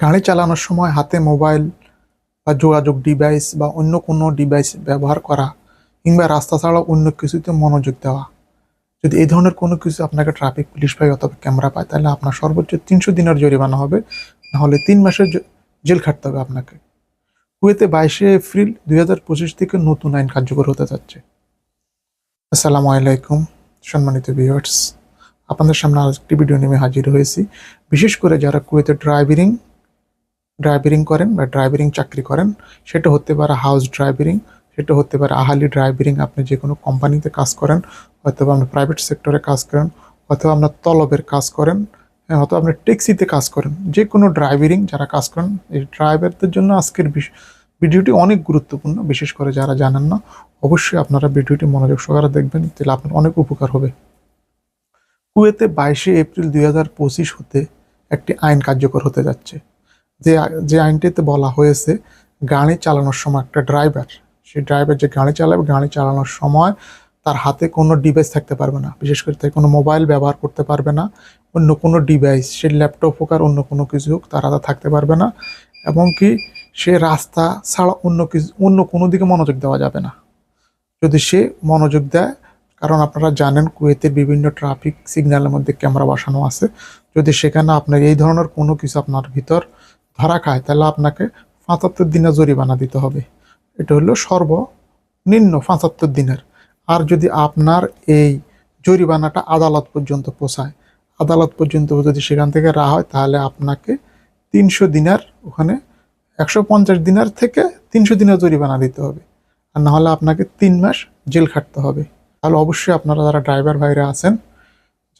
গাড়ি চালানোর সময় হাতে মোবাইল বা যোগাযোগ ডিভাইস বা অন্য কোনো ডিভাইস ব্যবহার করা কিংবা রাস্তা ছাড়া অন্য কিছুতে মনোযোগ দেওয়া। যদি এই ধরনের কোনো কিছু আপনাকে ট্রাফিক পুলিশ পায় অথবা ক্যামেরা পায়, তাহলে আপনার সর্বোচ্চ তিনশো দিনের জরিমানা হবে। নাহলে তিন মাসের জেল খাটতে হবে আপনাকে। কুয়েতে বাইশে এপ্রিল দুই হাজার পঁচিশ থেকে নতুন আইন কার্যকর হতে যাচ্ছে। আসসালামু আলাইকুম, সম্মানিত ভিউয়ার্স আপনাদের সামনে আরেকটি ভিডিও নিয়ে হাজির হয়েছি। বিশেষ করে যারা কুয়েতে ড্রাইভিং ড্রাইভিং করেন বা ড্রাইভিং চাকরি করেন সেটা হতে পারে হাউস ড্রাইভিং সেটা হতে পারে আহালি ড্রাইভিং আপনি যে কোনো কোম্পানিতে কাজ করেন অথবা আপনি প্রাইভেট সেক্টরে কাজ করেন অথবা আপনার তলবের কাজ করেন হ্যাঁ, অথবা আপনি ট্যাক্সিতে কাজ করেন যে কোনো ড্রাইভিং যারা কাজ করেন এই ড্রাইভারদের জন্য আজকের ভিডিওটি অনেক গুরুত্বপূর্ণ বিশেষ করে যারা জানেন না অবশ্যই আপনারা ভিডিওটি মনোযোগ সহকারে দেখবেন তাহলে আপনার অনেক উপকার হবে। কুয়েতে বাইশে এপ্রিল দুই হাজার পঁচিশ হতে একটি আইন কার্যকর হতে যাচ্ছে। যে যে আইনটিতে বলা হয়েছে, গাড়ি চালানোর সময় একটা ড্রাইভার সেই ড্রাইভার যে গাড়ি চালাবে, গাড়ি চালানোর সময় তার হাতে কোনো ডিভাইস থাকতে পারবে না। বিশেষ করে তাই কোনো মোবাইল ব্যবহার করতে পারবে না, অন্য কোনো ডিভাইস সে ল্যাপটপ হোক আর অন্য কোনো কিছু হোক, তার হাতে থাকতে পারবে না। এবং কি সে রাস্তা ছাড়া অন্য কিছু, অন্য কোনো দিকে মনোযোগ দেওয়া যাবে না। যদি সে মনোযোগ দেয়, কারণ আপনারা জানেন কুয়েতের বিভিন্ন ট্রাফিক সিগন্যালের মধ্যে ক্যামেরা বসানো আছে। যদি সেখানে আপনার এই ধরনের কোনো কিছু আপনার ভিতর ধরা খায়, তাহলে আপনাকে পঁচাত্তর দিনের জরিমানা দিতে হবে। এটা হলো সর্বনিম্ন পঁচাত্তর দিনের। আর যদি আপনার এই জরিমানাটা আদালত পর্যন্ত পৌঁছায় আদালত পর্যন্ত যদি সেখান থেকে রা হয়, তাহলে আপনাকে তিনশো দিনার, ওখানে একশো পঞ্চাশ দিনার থেকে তিনশো দিনের জরিমানা দিতে হবে। আর নাহলে আপনাকে তিন মাস জেল খাটতে হবে। তাহলে অবশ্যই আপনারা যারা ড্রাইভার ভাইরা আছেন,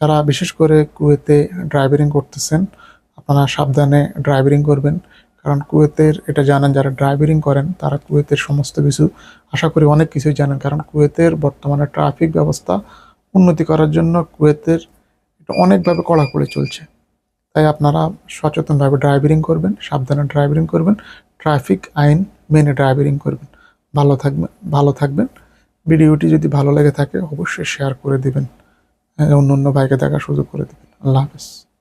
যারা বিশেষ করে কুয়েতে ড্রাইভিং করতেছেন আপনারা সাবধানে ড্রাইভিং করবেন। কারণ কুয়েতের, এটা জানেন যারা ড্রাইভিং করেন, তারা কুয়েতের সমস্ত কিছু আশা করি অনেক কিছুই জানেন। কারণ কুয়েতের বর্তমানে ট্রাফিক ব্যবস্থা উন্নতি করার জন্য কুয়েতের এটা অনেকভাবে কড়াকড়ি চলছে। তাই আপনারা সচেতনভাবে ড্রাইভিং করবেন, সাবধানে ড্রাইভিং করবেন ট্রাফিক আইন মেনে ড্রাইভিং করবেন। ভালো থাকবেন ভালো থাকবেন। ভিডিওটি যদি ভালো লেগে থাকে, অবশ্যই শেয়ার করে দিবেন। অন্য অন্য ভাইকে দেখার সুযোগ করে দেবেন। আল্লাহ হাফেজ।